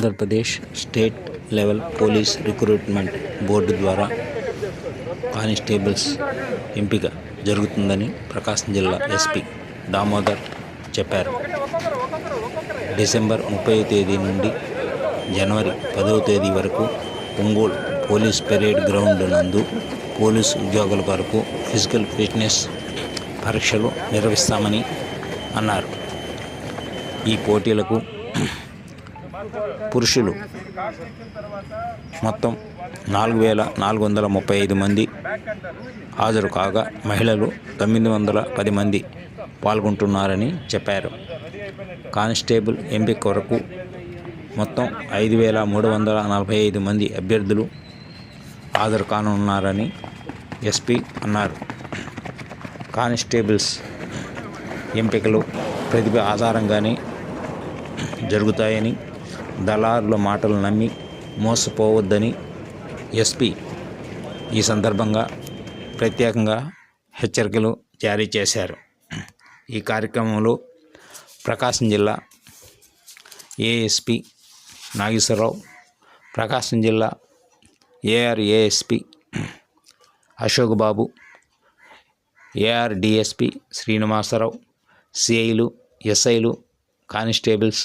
Andhra Pradesh state level police recruitment board ద్వారా constables ఎంపిక జరుగుతుందని ప్రకాశం జిల్లా ఎస్పీ దామోదర్ చెప్పారు. డిసెంబర్ ముప్పై తేదీ నుండి జనవరి పదవ తేదీ వరకు ఒంగోలు పోలీస్ పెరేడ్ గ్రౌండ్ నందు పోలీసు ఉద్యోగుల వరకు ఫిజికల్ ఫిట్నెస్ పరీక్షలు నిర్వహిస్తామని అన్నారు. ఈ పోటీలకు పురుషులు. మొత్తం నాలుగు వేల నాలుగు వందల ముప్పై ఐదు మంది హాజరు కాగా మహిళలు తొమ్మిది వందల పది మంది పాల్గొంటున్నారని చెప్పారు. కానిస్టేబుల్ ఎంపిక కొరకు మొత్తం ఐదు వేల మూడు వందల నలభై ఐదు మంది అభ్యర్థులు హాజరు కానున్నారని ఎస్పీ అన్నారు. కానిస్టేబుల్స్ ఎంపికలు ప్రతిభ ఆధారంగానే జరుగుతాయని దళారుల మాటలు నమ్మి మోసపోవద్దని ఎస్పీ ఈ సందర్భంగా ప్రత్యేకంగా హెచ్చరికలు జారీ చేశారు. ఈ కార్యక్రమంలో ప్రకాశం జిల్లా ఏఎస్పి నాగేశ్వరరావు ప్రకాశం జిల్లా AR ASP Ashok Babu AR DSP Srinivasa Rao సిఐలు ఎస్ఐలు కానిస్టేబుల్స్